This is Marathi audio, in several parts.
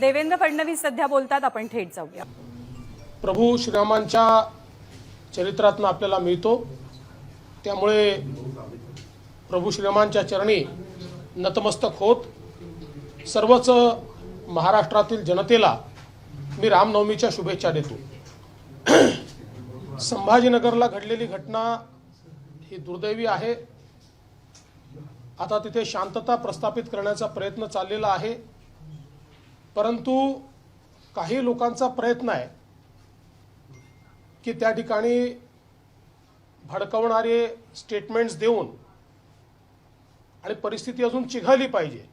देवेंद्र फडणवीस सध्या बोलतात आपण थेट जाऊया. प्रभू श्रीरामांच्या चरित्रातनं आपल्याला मिळतो. त्यामुळे प्रभू श्रीरामांच्या चरणी नतमस्तक होत. सर्वच महाराष्ट्रातील जनतेला मी रामनवमीच्या शुभेच्छा देतो. संभाजीनगरला घडलेली घटना ही दुर्दैवी आहे. आता तिथे शांतता प्रस्थापित करण्याचा प्रयत्न चाललेला आहे. परंतु काही लोकांचा प्रयत्न आहे की त्या ठिकाणी भडकवणारे स्टेटमेंट्स देऊन आणि परिस्थिती अजून चिघळली पाहिजे.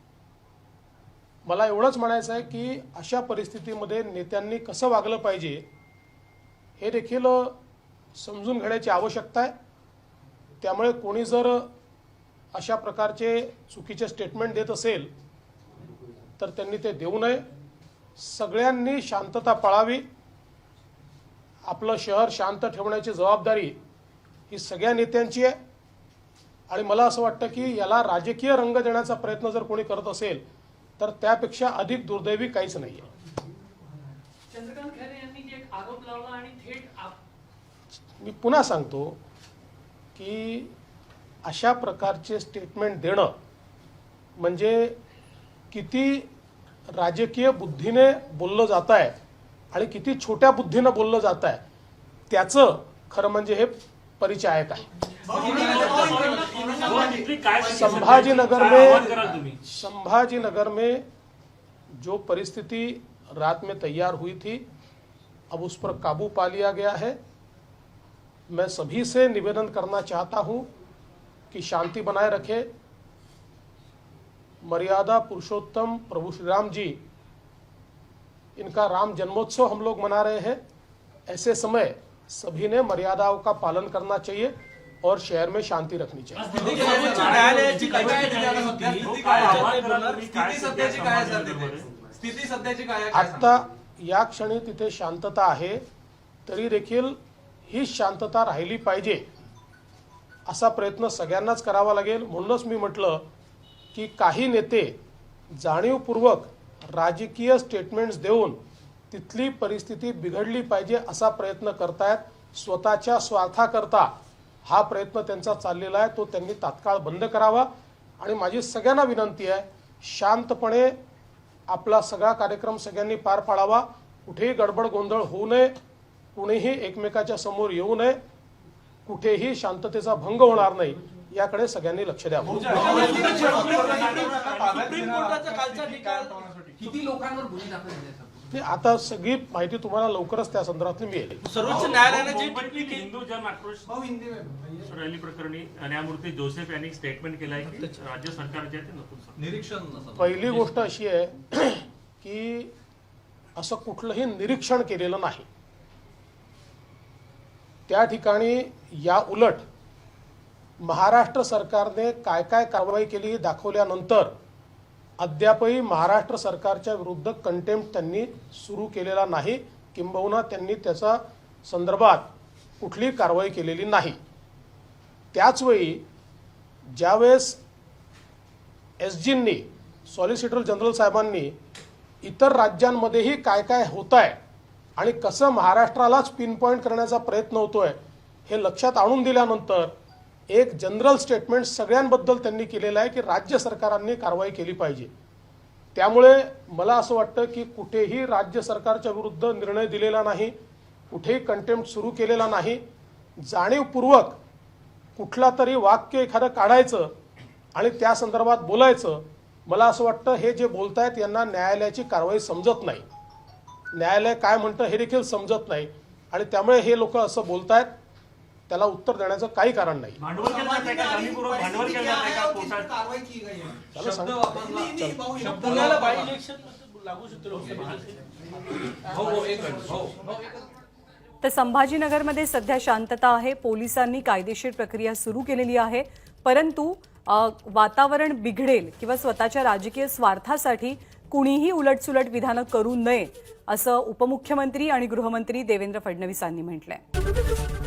मला एवढंच म्हणायचं आहे की अशा परिस्थितीमध्ये नेत्यांनी कसं वागलं पाहिजे हे देखील समजून घेण्याची आवश्यकता आहे. त्यामुळे कोणी जर अशा प्रकारचे चुकीचे स्टेटमेंट देत असेल तर त्यांनी ते देऊ नये. सगळ्यांनी शांतता पाळावी. आपलं शहर शांत ठेवण्याची जबाबदारी ही सगळ्या नेत्यांची आहे. आणि मला असं वाटतं की याला राजकीय रंग देण्याचा प्रयत्न जर कोणी करत असेल तर त्यापेक्षा अधिक दुर्दैवी काहीच नाही आहे मी पुन्हा सांगतो की अशा प्रकारचे स्टेटमेंट देणं म्हणजे किती राजकीय बुद्धीने बोललं जात आहे आणि किती छोट्या बुद्धीनं बोललं जात आहे त्याचं खरं म्हणजे हे परिचायक आहे. संभाजीनगर में संभाजीनगर में जो परिस्थिति रात में तैयार हुई थी अब उस पर काबू पा लिया गया है। मैं सभी से निवेदन करना चाहता हूं कि शांति बनाए रखे। मर्यादा पुरुषोत्तम प्रभु श्री राम जी इनका राम जन्मोत्सव हम लोग मना रहे हैं। ऐसे समय सभी ने मर्यादाओं का पालन करना चाहिए और शहर में शांति रखनी चाहिए। आत्ता या क्षणी तिथे शांतता आहे तरी देखील ही शांतता राहिली पाहिजे असा प्रयत्न सगळ्यांनाच करावा लागेल. म्हणूनच मी म्हटलं की काही नेते जाणीवपूर्वक राजकीय स्टेटमेंट्स देऊन तिथली परिस्थिती बिघडली पाहिजे असा प्रयत्न करतायत स्वतःच्या स्वार्थाकरता हा प्रयत्न त्यांचा चाललेला आहे तो त्यांनी तात्काळ बंद करावा. आणि माझी सगळ्यांना विनंती आहे शांतपणे आपला सगळा कार्यक्रम सगळ्यांनी पार पाडावा. कुठेही गडबड गोंधळ होऊ नये कुणीही एकमेकाच्या समोर येऊ नये कुठेही शांततेचा भंग होणार नाही. याकडे सगळ्यांनी लक्ष द्यावं. सुप्रीम कोर्टाचा कालचा निकाल किती लोकांवर गुन्हे दाखल झाले? ते आता सगळी माहिती तुम्हाला लवकरच त्या संदर्भातली मिळेल. सर्वोच्च न्यायालयाने जी हिंदू जन आक्रोश रॅली प्रकरणी न्यायमूर्ती जोसेफ यांनी स्टेटमेंट केलंय की राज्य सरकार जे आहे ते नसून निरीक्षण पहिली गोष्ट अशी आहे की असं कुठलंही निरीक्षण केलेलं नाही. त्या ठिकाणी या उलट महाराष्ट्र सरकारने काय काय कारवाई केली हे दाखवल्यानंतर अद्यापही महाराष्ट्र सरकारच्या विरुद्ध कंटेम्प्ट त्यांनी सुरू केलेला नाही. किंबहुना त्यांनी त्याचा संदर्भात कुठली कारवाई केलेली नाही. त्याचवेळी ज्यावेळेस एस जींनी सॉलिसिटर जनरल साहेबांनी इतर राज्यांमध्येही काय काय होत आहे आणि कसं महाराष्ट्रालाच पिन पॉईंट करण्याचा प्रयत्न होतोय हे लक्षात आणून दिल्यानंतर एक जनरल स्टेटमेंट सगळ्यांबद्दल त्यांनी केलेलं आहे की राज्य सरकारांनी कारवाई केली पाहिजे. त्यामुळे मला असं वाटतं की कुठेही राज्य सरकारच्या विरुद्ध निर्णय दिलेला नाही कुठेही कंटेम्प्ट सुरू केलेला नाही. जाणीवपूर्वक कुठला तरी वाक्य एखादं काढायचं आणि त्या संदर्भात बोलायचं मला असं वाटतं हे जे बोलतायत यांना न्यायालयाची कारवाई समजत नाही. न्यायालय काय म्हणतं हे देखील समजत नाही. आणि त्यामुळे हे लोक असं बोलतायत. त्याला उत्तर देण्याचं काही कारण नाही. तर संभाजीनगरमध्ये सध्या शांतता आहे. पोलिसांनी कायदेशीर प्रक्रिया सुरू केलेली आहे. परंतु वातावरण बिघडेल किंवा स्वतःच्या राजकीय स्वार्थासाठी कुणीही उलटसुलट विधानं करू नये असं उपमुख्यमंत्री आणि गृहमंत्री देवेंद्र फडणवीसांनी म्हटलंय.